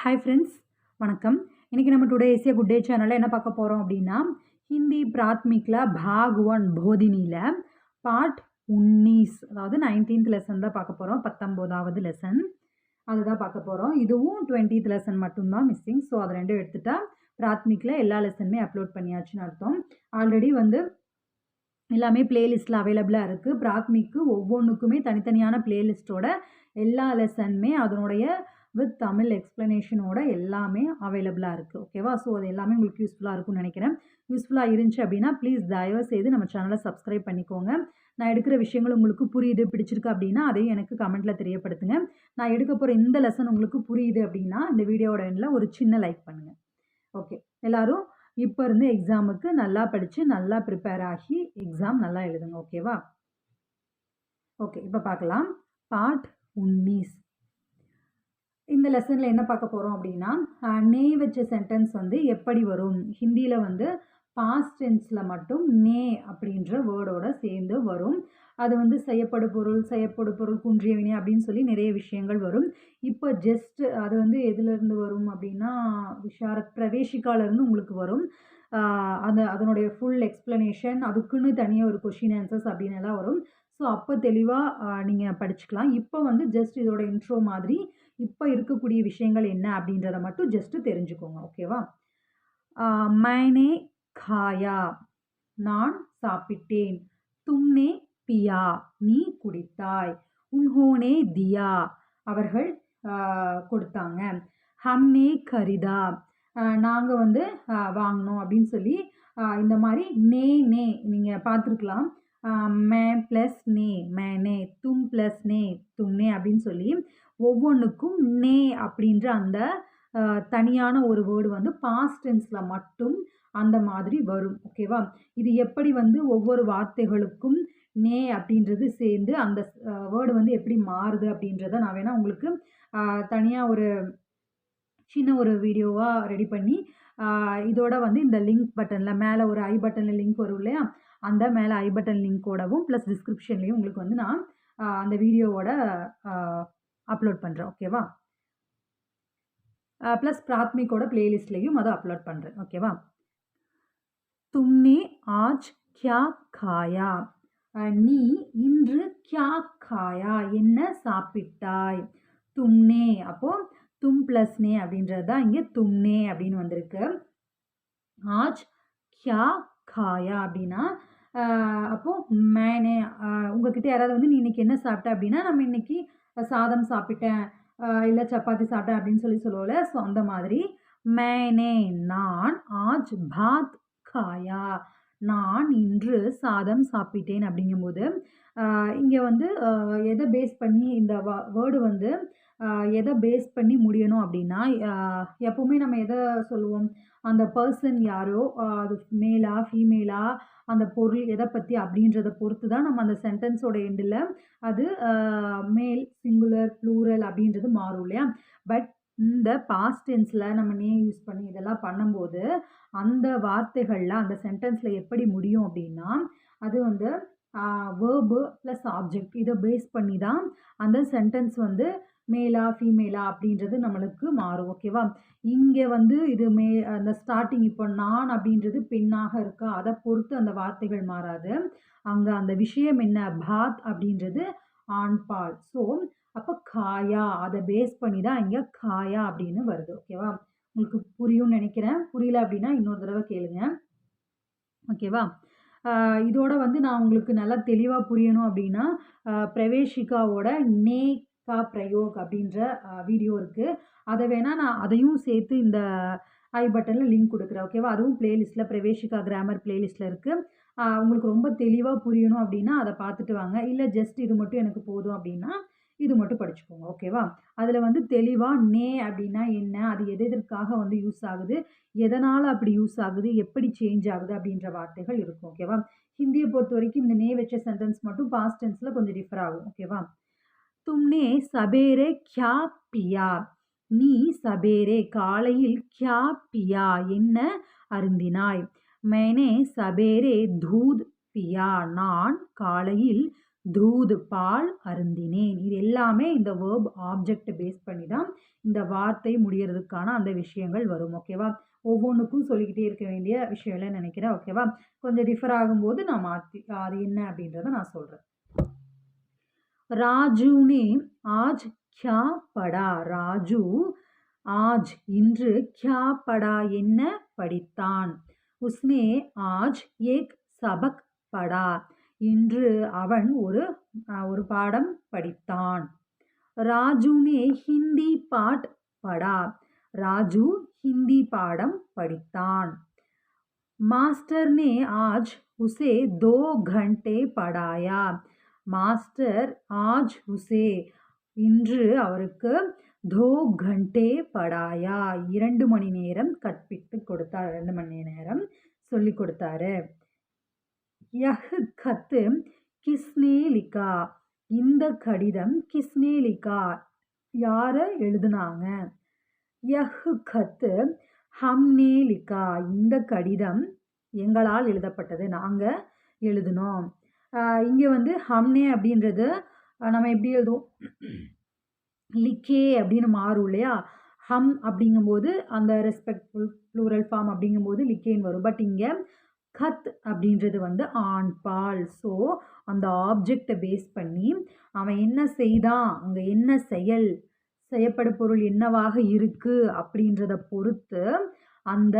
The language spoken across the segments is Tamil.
ஹாய் ஃப்ரெண்ட்ஸ் வணக்கம். இன்றைக்கி நம்ம டுடே ஏசியா குட் டே சேனலில் என்ன பார்க்க போகிறோம் அப்படின்னா ஹிந்தி பிராத்மிக்கில் பாக் ஒன் போதினியில் பார்ட் உன்னீஸ் அதாவது நைன்டீன்த் லெசன் தான் பார்க்க போகிறோம் பத்தொம்போதாவது லெசன் அதுதான் பார்க்க போகிறோம் இதுவும் டுவெண்ட்டீத் லெசன் மட்டும்தான் மிஸ்ஸிங் ஸோ அது ரெண்டும் எடுத்துட்டா பிராத்மிக்கில் எல்லா லெசனுமே அப்லோட் பண்ணியாச்சுன்னு அர்த்தம். ஆல்ரெடி வந்து எல்லாமே பிளேலிஸ்ட்டில் அவைலபிளாக இருக்குது பிராத்மிக்கு ஒவ்வொன்றுக்குமே தனித்தனியான பிளேலிஸ்ட்டோட எல்லா லெசனுமே அதனுடைய வித் தமிழ் எக்ஸ்ப்ளனேஷனோட எல்லாமே அவைலபிளாக இருக்குது ஓகேவா ஸோ அது எல்லாமே உங்களுக்கு யூஸ்ஃபுல்லாக இருக்கும்னு நினைக்கிறேன். யூஸ்ஃபுல்லாக இருந்துச்சு அப்படின்னா ப்ளீஸ் தயவு செய்து நம்ம சேனலை சப்ஸ்கிரைப் பண்ணிக்கோங்க. நான் எடுக்கிற விஷயங்கள் உங்களுக்கு புரியுது பிடிச்சிருக்கு அப்படின்னா அதையும் எனக்கு கமெண்ட்டில் தெரியப்படுத்துங்க. நான் எடுக்க போகிற இந்த லெசன் உங்களுக்கு புரியுது அப்படின்னா இந்த வீடியோட எண்டில் ஒரு சின்ன லைக் பண்ணுங்கள் ஓகே எல்லோரும் இப்போ இருந்து எக்ஸாமுக்கு நல்லா படித்து நல்லா ப்ரிப்பேர் ஆகி எக்ஸாம் நல்லா எழுதுங்க. ஓகேவா ஓகே இப்போ பார்க்கலாம். பார்ட் உன்னீஸ். இந்த லெசனில் என்ன பார்க்க போகிறோம் அப்படின்னா நே வச்ச சென்டென்ஸ் வந்து எப்படி வரும்? ஹிந்தியில் வந்து பாஸ்ட் டென்ஸில் மட்டும் நே அப்படின்ற வேர்டோட சேர்ந்து வரும். அது வந்து செய்யப்படு பொருள் செய்யப்படு பொருள் குன்றிய வினை அப்படின்னு சொல்லி நிறைய விஷயங்கள் வரும். இப்போ ஜஸ்ட் அது வந்து எதுலேருந்து வரும் அப்படின்னா விஷாரத் பிரவேசிக்காலேருந்து உங்களுக்கு வரும். அந்த அதனுடைய ஃபுல் எக்ஸ்ப்ளனேஷன் அதுக்குன்னு தனியாக ஒரு கொஷின் ஆன்சர்ஸ் அப்படின்னு எல்லாம் வரும். ஸோ அப்போ தெளிவாக நீங்கள் படிச்சுக்கலாம். இப்போ வந்து ஜஸ்ட் இதோட இன்ட்ரோ மாதிரி இப்போ இருக்கக்கூடிய விஷயங்கள் என்ன அப்படின்றத மட்டும் ஜஸ்ட்டு தெரிஞ்சுக்கோங்க ஓகேவா மைனே காயா நான் சாப்பிட்டேன். தும்னே பியா நீ குடித்தாய். உன்ஹோனே தியா அவர்கள் கொடுத்தாங்க. ஹம்னே கரிதா நாங்கள் வந்து வாங்கினோம் அப்படின்னு சொல்லி இந்த மாதிரி நே நே நீங்கள் பார்த்துருக்கலாம். மே ப்ளஸ் நே மேனே தும் ப்ளஸ் நே தும்னே அப்படின்னு சொல்லி ஒவ்வொன்றுக்கும் நே அப்படின்ற அந்த தனியான ஒரு வேர்டு வந்து பாஸ்ட் டென்ஸில் மட்டும் அந்த மாதிரி வரும். ஓகேவா? இது எப்படி வந்து ஒவ்வொரு வார்த்தைகளுக்கும் நே அப்படின்றது சேர்ந்து அந்த வேர்டு வந்து எப்படி மாறுது அப்படின்றத நான் வேணால் உங்களுக்கு தனியாக ஒரு சின்ன ஒரு வீடியோவாக ரெடி பண்ணி இதோட வந்து இந்த லிங்க் பட்டனில் மேலே ஒரு ஐ பட்டனில் லிங்க் வரும் இல்லையா? அந்த மேலே ஐ பட்டன் லிங்க்கோடவும் ப்ளஸ் டிஸ்கிரிப்ஷன்லேயும் உங்களுக்கு வந்து நான் அந்த வீடியோவோட அப்லோட் பண்ணுறேன் ஓகேவா ப்ளஸ் பிராத்மிக்கோட பிளேலிஸ்ட்லேயும் அதை அப்லோட் பண்ணுறேன் ஓகேவா தும்னே ஆஜ் கியா காயா? நீ இன்று கியா காயா? என்ன சாப்பிட்டாய்? தும்னே அப்போது தும் ப்ளஸ் நே அப்படின்றது தான் இங்கே தும்னே அப்படின்னு வந்திருக்கு. ஆஜ் கியா காயா அப்படின்னா அப்போது மேனே உங்ககிட்ட யாராவது வந்து நீ இன்றைக்கி என்ன சாப்பிட்ட? அப்படின்னா நம்ம இன்றைக்கி சாதம் சாப்பிட்டேன். இல்லை சப்பாத்தி சாப்பிட்டேன். அப்படின்னு சொல்லி சொல்லுவோம்ல. ஸோ அந்த மாதிரி மேனே நான் ஆஜ் பாத் காயா. நான் இன்று சாதம் சாப்பிட்டேன். அப்படிங்கும்போது இங்கே வந்து எதை பேஸ் பண்ணி இந்த வேர்டு வந்து எதை பேஸ் பண்ணி முடியணும் அப்படின்னா எப்போவுமே நம்ம எதை சொல்லுவோம்? அந்த பர்சன் யாரோ அது மேலா ஃபீமேலா அந்த பொருள் எதை பற்றி அப்படின்றத பொறுத்து தான் நம்ம அந்த சென்டென்ஸோட எண்டில் அது மேல் சிங்குலர் ப்ளூரல் அப்படின்றது மாறும் இல்லையா? பட் இந்த பாஸ்ட் டென்ஸில் நம்ம நே யூஸ் பண்ணி இதெல்லாம் பண்ணும்போது அந்த வார்த்தைகளில் அந்த சென்டென்ஸில் எப்படி முடியும் அப்படின்னா அது வந்து வேர்பு ப்ளஸ் ஆப்ஜெக்ட் இதை பேஸ் பண்ணி தான் அந்த சென்டென்ஸ் வந்து மேலா ஃபீமேலா அப்படின்றது நம்மளுக்கு மாறும் ஓகேவா இங்கே வந்து இது மே அந்த ஸ்டார்டிங் இப்போ நான் அப்படின்றது பெண்ணாக இருக்கா? அதை பொறுத்து அந்த வார்த்தைகள் மாறாது. அங்கே அந்த விஷயம் என்ன? பாத் அப்படின்றது ஆண்பால் ஸோ அப்போ காயா? அதை பேஸ் பண்ணி தான் இங்கே காயா அப்படின்னு வருது ஓகேவா உங்களுக்கு புரியும்னு நினைக்கிறேன். புரியல அப்படின்னா இன்னொரு தடவை கேளுங்க. ஓகேவா இதோட வந்து நான் உங்களுக்கு நல்லா தெளிவாக புரியணும் அப்படின்னா பிரவேஷிகாவோட நே கா பிரயோக் அப்படின்ற வீடியோ இருக்குது அதை வேணால் நான் அதையும் சேர்த்து இந்த ஐ பட்டனில் லிங்க் கொடுக்குறேன் ஓகேவா அதுவும் பிளேலிஸ்ட்டில் பிரவேஷிகா கிராமர் ப்ளேலிஸ்ட்டில் இருக்குது உங்களுக்கு ரொம்ப தெளிவாக புரியணும் அப்படின்னா அதை பார்த்துட்டு வாங்க. இல்லை ஜஸ்ட் இது மட்டும் எனக்கு போதும் அப்படின்னா இது மட்டும் படிச்சுக்கோங்க ஓகேவா அதில் வந்து தெளிவாக நே அப்படின்னா என்ன? அது எது எதற்காக வந்து யூஸ் ஆகுது? எதனால் அப்படி யூஸ் ஆகுது? எப்படி சேஞ்ச் ஆகுது? அப்படின்ற வார்த்தைகள் இருக்கும் ஓகேவா ஹிந்தியை பொறுத்த வரைக்கும் இந்த நே வச்ச சென்டென்ஸ் மட்டும் பாஸ்ட் டென்ஸில் கொஞ்சம் டிஃபர் ஆகும் ஓகேவா தும்னே சபேரே கியா பியா நீ சபேரே காலையில் கியா பியா என்ன அருந்தினாய்? மேனே சபேரே தூத் பியா? நான் காலையில் தூது பால் அருந்தினேன். இது எல்லாமே இந்த வேர்ப் ஆப்ஜெக்ட் பேஸ் பண்ணி தான் இந்த வார்த்தை முடியறதுக்கான அந்த விஷயங்கள் வரும். ஓகேவா ஒவ்வொன்றுக்கும் சொல்லிக்கிட்டே இருக்க வேண்டிய விஷயம்லாம் நினைக்கிறேன். ஓகேவா கொஞ்சம் டிஃபர் ஆகும்போது நான் மாற்றி அது என்ன அப்படின்றத நான் சொல்கிறேன் ராஜு ने आज क्या पढ़ा ராஜு ஆஜ் இன்று क्या पढ़ा என்ன படித்தான் உஸ்னே ஆஜ் ஏக் சபக் படா இன்று அவன் ஒரு ஒரு பாடம் படித்தான் ராஜுனே ஹிந்தி பாட் படா ராஜு ஹிந்தி பாடம் படித்தான் மாஸ்டர் நே ஆஜ் உசே தோ घंटे படாயா மாஸ்டர் ஆஜ் ஹுசே. இன்று அவருக்கு தோ கண்டே படாயா. இரண்டு மணி நேரம் கற்பித்து கொடுத்தார். ரெண்டு மணி நேரம் சொல்லி கொடுத்தாரு. யஹ் கத்து கிஸ்னேலிகா. இந்த கடிதம் கிஸ்னேலிகா. யார எழுதுனாங்க? யஹ் கத்து ஹம்னேலிகா. இந்த கடிதம் எங்களால் எழுதப்பட்டது. நாங்கள் எழுதினோம். இங்கே வந்து ஹம்னே அப்படின்றது நம்ம எப்படி எழுதுவோம்? லிக்கே அப்படின்னு மாறும் இல்லையா? ஹம் அப்படிங்கும்போது அந்த ரெஸ்பெக்ட்ஃபுல் ப்ளூரல் ஃபார்ம் அப்படிங்கும்போது லிக்கேன்னு வரும். பட் இங்கே கத் அப்படின்றது வந்து ஆண் பால். ஸோ அந்த ஆப்ஜெக்டை பேஸ் பண்ணி அவன் என்ன செய்தான்? அங்கே என்ன செயல்? செய்யப்படும் பொருள் என்னவாக இருக்குது அப்படின்றத பொறுத்து அந்த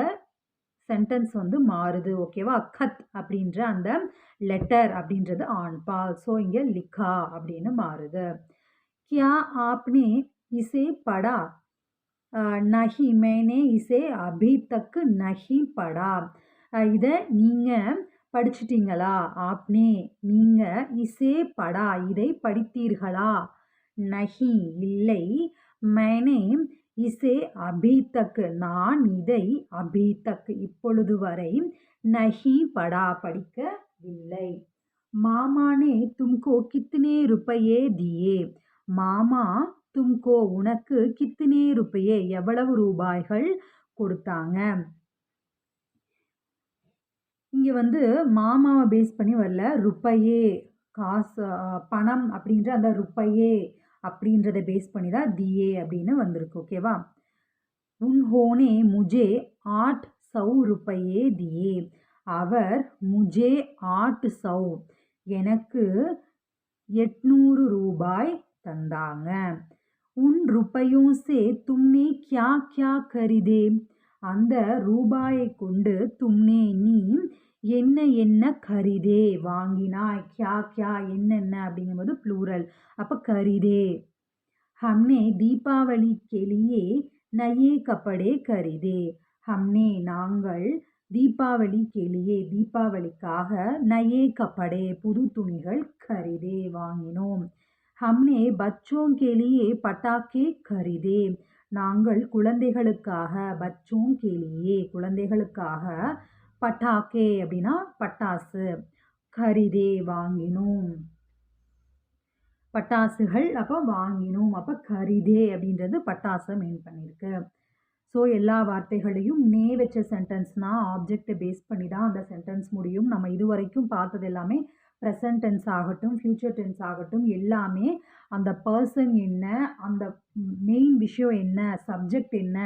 சென்டென்ஸ் வந்து மாறுது ஓகேவா கத் அப்படின்ற அந்த லெட்டர் அப்படின்றது ஆண் பால். ஸோ இங்கே லிக்கா அப்படின்னு மாறுது. கியா ஆப்னே இசே படா. நஹி மேனே இசே அபி தக்கு நஹி படா. இதை நீங்கள் படிச்சிட்டிங்களா? ஆப்னே நீங்கள் இசே படா இதை படித்தீர்களா? நஹி இல்லை. மேனே இசே அபீத்தக் நான் இதை அபீத்தக் இப்பொழுது வரை நஹி படா படிக்கவில்லை. மாமானே தும்கோ கித்தனே ருப்பையே தியே. மாமா தும்கோ உனக்கு கித்தனே ருப்பையே. எவ்வளவு ரூபாய்கள் கொடுத்தாங்க? இங்கே வந்து மாமாவை பேஸ் பண்ணி வரல. ருப்பையே காசு பணம் அப்படின்ற அந்த ருப்பையே அப்படின்றத பேஸ் பண்ணி தான் தியே அப்படின்னு வந்திருக்கு ஓகேவா உன்ஹோனே முஜே ஆட் சௌ ருப்பையே தியே அவர் முஜே ஆட் சௌ எனக்கு எட்நூறு ரூபாய் தந்தாங்க. உன் ருப்பையும் சே தும்னே கியா கியா கரிதே? அந்த ரூபாயை கொண்டு தும்னே நீ என்ன என்ன கரிதே? வாங்கினாய் கியா கியா என்னென்ன? அப்படிங்கும்போது ப்ளூரல் அப்போ கரிதே. ஹம்னே தீபாவளி கெளியே நயே கப்படே கரிதே. ஹம்னே நாங்கள் தீபாவளி கெளியே தீபாவளிக்காக நயே கப்படே புது துணிகள் கரிதே வாங்கினோம். ஹம்னே பச்சோங் கெளியே பட்டாக்கே கரிதே. நாங்கள் குழந்தைகளுக்காக பச்சோங் கெளியே குழந்தைகளுக்காக பட்டாக்கே அப்படின்னா பட்டாசு. கரிதே வாங்கினோம். பட்டாசுகள் அப்போ வாங்கினோம். அப்போ கரிதே அப்படின்றது பட்டாசை மெயின் பண்ணியிருக்கு ஸோ எல்லா வார்த்தைகளையும் நே வச்ச சென்டென்ஸ்னால் ஆப்ஜெக்டை பேஸ் பண்ணி தான் அந்த சென்டென்ஸ் முடியும். நம்ம இது வரைக்கும் பார்த்தது எல்லாமே ப்ரெசன்ட் டென்ஸ் ஆகட்டும் ஃப்யூச்சர் டென்ஸ் ஆகட்டும் எல்லாமே அந்த பர்சன் என்ன அந்த மெயின் விஷயம் என்ன சப்ஜெக்ட் என்ன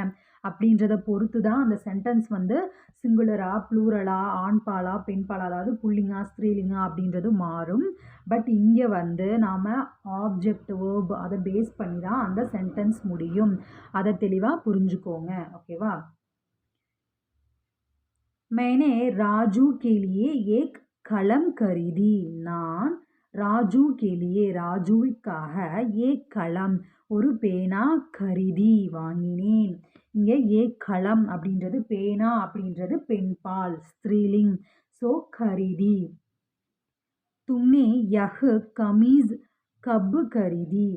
அப்படின்றத பொறுத்து தான் அந்த சென்டென்ஸ் வந்து சிங்குலரா ப்ளூரலா ஆண்பாலா பெண்பாலா அதாவது புல்லிங்கா ஸ்திரீலிங்கா அப்படின்றது மாறும் பட் இங்கே வந்து நாம் ஆப்ஜெக்ட் வேர்ப் அதை பேஸ் பண்ணி தான் அந்த சென்டென்ஸ் முடியும் அதை தெளிவாக புரிஞ்சுக்கோங்க ஓகேவா मैंने राजू के लिए एक கலம் கருதி நான் ராஜு கேலியே ராஜுவுக்காக ஏ களம் ஒரு பேனா கருதி வாங்கினேன் இங்கே ஏ களம் அப்படின்றது பேனா அப்படின்றது பெண்பால் ஸ்திரீலிங். ஸோ கருதி. தும்னே யஹ் கமீஸ் கப்பு கருதி.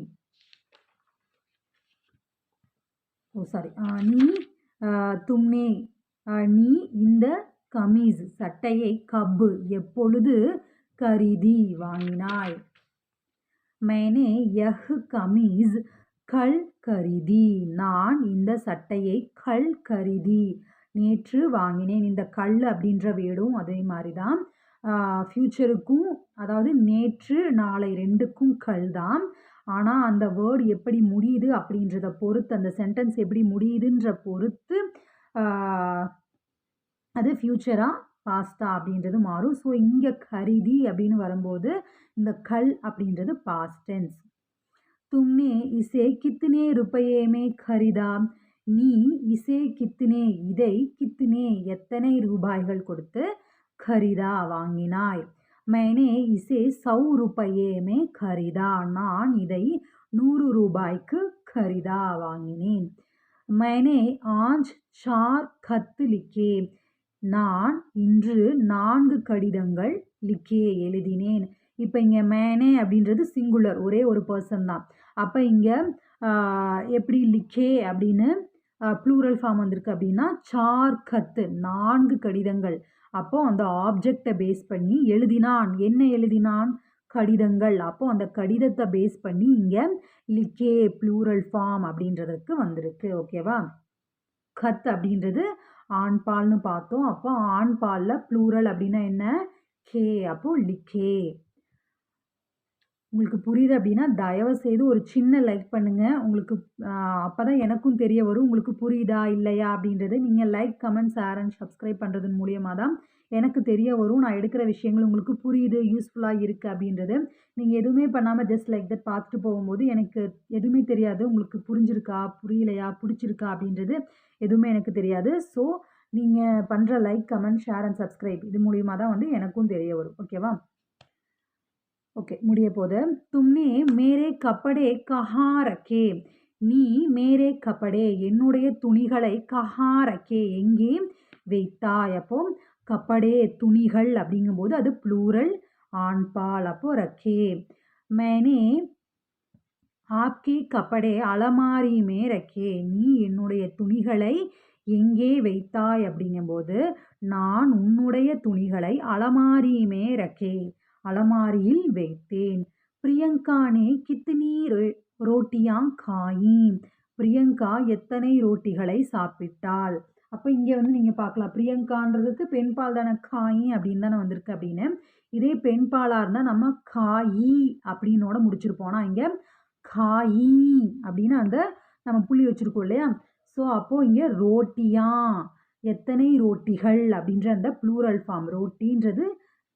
ஓ சாரி நீ தும்னே நீ இந்த கமீஸ் சட்டையை கப்பு எப்பொழுது கருதி வாங்கினாய்? மேனே யஹ் கமீஸ் கல் கருதி நான் இந்த சட்டையை கல் கருதி. நேற்று வாங்கினேன். இந்த கல் அப்படின்ற வேடும் அதே மாதிரி தான் ஃப்யூச்சருக்கும் அதாவது நேற்று நாளை ரெண்டுக்கும் கல் தான். ஆனால் அந்த வேர்டு எப்படி முடியுது அப்படின்றத பொறுத்து அந்த சென்டென்ஸ் எப்படி முடியுதுன்ற பொறுத்து அது ஃப்யூச்சராக பாஸ்தா அப்படின்றது மாறும். ஸோ இங்கே கருதி அப்படின்னு வரும்போது இந்த கல் அப்படின்றது பாஸ்டென்ஸ் டென்ஸ் தும்னே இசே கித்துனே ருப்பையேமே கரிதா நீ இசே கித்துனே இதை கித்துனே எத்தனை ரூபாய்கள் கொடுத்து கரிதா வாங்கினாய் मैंने இசே சௌ ரூபாயே கரிதா நான் இதை நூறு ரூபாய்க்கு கரிதா வாங்கினேன் मैंने ஆஜ் சார் கத்து லிக்கே நான் இன்று நான்கு கடிதங்கள் லிக்கே எழுதினேன் இப்போ இங்கே மேனே அப்படின்றது சிங்குலர் ஒரே ஒரு பர்சன் தான் அப்போ இங்கே எப்படி லிக்கே அப்படின்னு ப்ளூரல் ஃபார்ம் வந்திருக்கு அப்படின்னா சார் கத்து நான்கு கடிதங்கள். அப்போது அந்த ஆப்ஜெக்டை பேஸ் பண்ணி எழுதினான். என்ன எழுதினான்? கடிதங்கள். அப்போது அந்த கடிதத்தை பேஸ் பண்ணி இங்கே லிக்கே ப்ளூரல் ஃபார்ம் அப்படின்றதுக்கு வந்திருக்கு. ஓகேவா கத் அப்படின்றது ஆண் பால்னு பார்த்தோம். அப்போ ஆண் பாலில் ப்ளூரல் அப்படின்னா என்ன? கே. அப்போது லிக்கே. உங்களுக்கு புரியுது அப்படின்னா தயவு செய்து ஒரு சின்ன லைக் பண்ணுங்கள் உங்களுக்கு அப்போ தான் எனக்கும் தெரிய வரும். உங்களுக்கு புரியுதா இல்லையா அப்படின்றது நீங்கள் like comment share and subscribe பண்ணுறதன் மூலியமாக தான் எனக்கு தெரிய வரும். நான் எடுக்கிற விஷயங்கள் உங்களுக்கு புரியுது யூஸ்ஃபுல்லாக இருக்குது அப்படின்றது. நீங்கள் எதுவுமே பண்ணாமல் ஜஸ்ட் லைக் தட் பார்த்துட்டு போகும்போது எனக்கு எதுவுமே தெரியாது. உங்களுக்கு புரிஞ்சிருக்கா புரியலையா பிடிச்சிருக்கா அப்படின்றது எதுவுமே எனக்கு தெரியாது. ஸோ நீங்கள் பண்ணுற like comment share and subscribe இது மூலியமாக தான் வந்து எனக்கும் தெரிய வரும். ஓகேவா ஓகே முடிய போது தும்னே மேரே கப்படே கஹா ரக்கே நீ மேரே கப்படே என்னுடைய துணிகளை கஹா ரக்கே எங்கே? வைத்தாய் அப்போ கப்படே துணிகள் அப்படிங்கும்போது அது ப்ளூரல் ஆண்பால் அப்போ ரக்கே. மேனே ஆப்கே கப்படே அலமாரியுமே ரக்கே. நீ என்னுடைய துணிகளை எங்கே வைத்தாய் அப்படிங்கும்போது நான் உன்னுடைய துணிகளை அலமாரியுமே ரக்கே. அலமாரியில் வைத்தேன். பிரியங்கானே கித்தினி ரோட்டியா காயி பிரியங்கா எத்தனை ரோட்டிகளை சாப்பிட்டாள்? அப்போ இங்கே வந்து நீங்கள் பார்க்கலாம். பிரியங்கான்றதுக்கு பெண்பால் தானே காயி அப்படின்னு தானே வந்திருக்கு அப்படின்னு. இதே பெண்பாலாக இருந்தால் நம்ம காயீ அப்படின்னோட முடிச்சிருப்போம். ஆனால் இங்கே காயீ அப்படின்னு அந்த நம்ம புள்ளி வச்சுருக்கோம் இல்லையா? ஸோ அப்போது இங்கே ரோட்டியா? எத்தனை ரோட்டிகள்? அப்படின்ற அந்த ப்ளூரல் ஃபார்ம் ரோட்டின்றது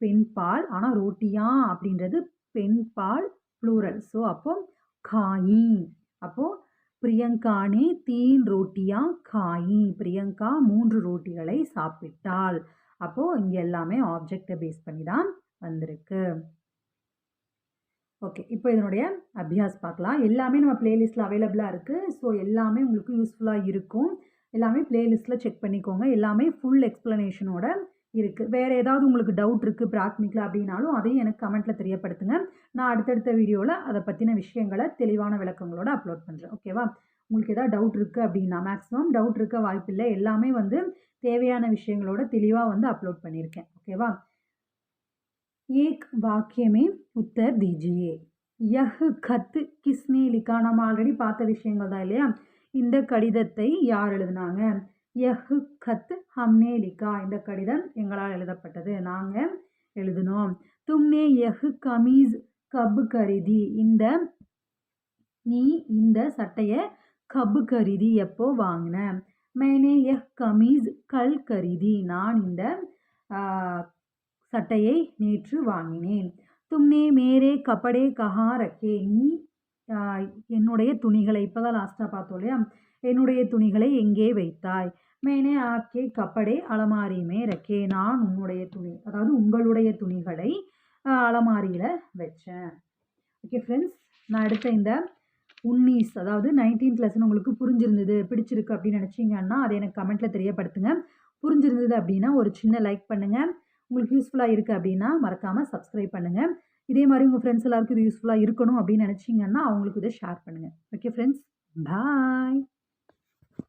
பெண்பால் ஆனால் ரோட்டியா அப்படின்றது பெண்பால் ப்ளூரல் ஸோ அப்போ காயி. அப்போது பிரியங்கானே தீன் ரோட்டியா காயி. பிரியங்கா மூன்று ரோட்டிகளை சாப்பிட்டாள். அப்போது இங்கே எல்லாமே ஆப்ஜெக்டை பேஸ் பண்ணி தான் வந்திருக்கு. ஓகே இப்போ இதனுடைய அபியாஸ் பார்க்கலாம். எல்லாமே நம்ம பிளேலிஸ்ட்டில் அவைலபிளாக இருக்குது ஸோ எல்லாமே உங்களுக்கு யூஸ்ஃபுல்லாக இருக்கும். எல்லாமே பிளேலிஸ்ட்டில் செக் பண்ணிக்கோங்க. எல்லாமே ஃபுல் எக்ஸ்ப்ளனேஷனோட இருக்குது வேறு ஏதாவது உங்களுக்கு டவுட் இருக்குது பிராத்மிக்கில் அப்படின்னாலும் அதையும் எனக்கு கமெண்ட்டில் தெரியப்படுத்துங்க. நான் அடுத்தடுத்த வீடியோவில் அதை பற்றின விஷயங்களை தெளிவான விளக்கங்களோடு அப்லோட் பண்ணுறேன் ஓகேவா உங்களுக்கு எதாவது டவுட் இருக்குது அப்படின்னா மேக்ஸிமம் டவுட் இருக்க வாய்ப்பில்லை. எல்லாமே வந்து தேவையான விஷயங்களோட தெளிவாக வந்து அப்லோட் பண்ணியிருக்கேன். ஓகேவா ஏக் வாக்கியமே உத்தர் தீஜியே. யஹ் கத்து கிஸ்னே லிக்கா நம்ம ஆல்ரெடி பார்த்த விஷயங்கள் தான் இல்லையா? இந்த கடிதத்தை யார் எழுதுனாங்க? யஹ் கத் ஹம்னே லிகா இந்த கடிதம் எங்களால் எழுதப்பட்டது. நாங்கள் எழுதினோம். தும்னே யஹ் கமீஸ் கபு கரிதி. இந்த நீ இந்த சட்டையை கபு கரிதி எப்போ வாங்கின? மேனே எஹ் கமீஸ் கல் கரிதி. நான் இந்த சட்டையை நேற்று வாங்கினேன். தும்னே மேரே கபடே கஹா ரக்கே நீ என்னுடைய துணிகளை இப்போ தான் லாஸ்ட்டாக பார்த்தோம் இல்லையா? என்னுடைய துணிகளை எங்கே வைத்தாய்? மேனே ஆக்கே கப்படே அலமாரியுமே ரக்கே நான் உன்னுடைய துணி அதாவது உங்களுடைய துணிகளை அலமாரியில் வச்சேன். ஓகே ஃப்ரெண்ட்ஸ் நான் எடுத்த இந்த உன்னீஸ் அதாவது நைன்டீன்த் லெசன் உங்களுக்கு புரிஞ்சிருந்தது பிடிச்சிருக்கு அப்படின்னு நினச்சிங்கன்னா அதை எனக்கு கமெண்ட்டில் தெரியப்படுத்துங்க. புரிஞ்சிருந்தது அப்படின்னா ஒரு சின்ன லைக் பண்ணுங்கள் உங்களுக்கு யூஸ்ஃபுல்லாக இருக்குது அப்படின்னா மறக்காமல் சப்ஸ்கிரைப் பண்ணுங்கள் இதே மாதிரி உங்கள் ஃப்ரெண்ட்ஸ் எல்லாருக்கும் இது யூஸ்ஃபுல்லாக இருக்கணும் அப்படின்னு நினச்சிங்கன்னா அவங்களுக்கு இதை ஷேர் பண்ணுங்கள் ஓகே ஃப்ரெண்ட்ஸ் பாய்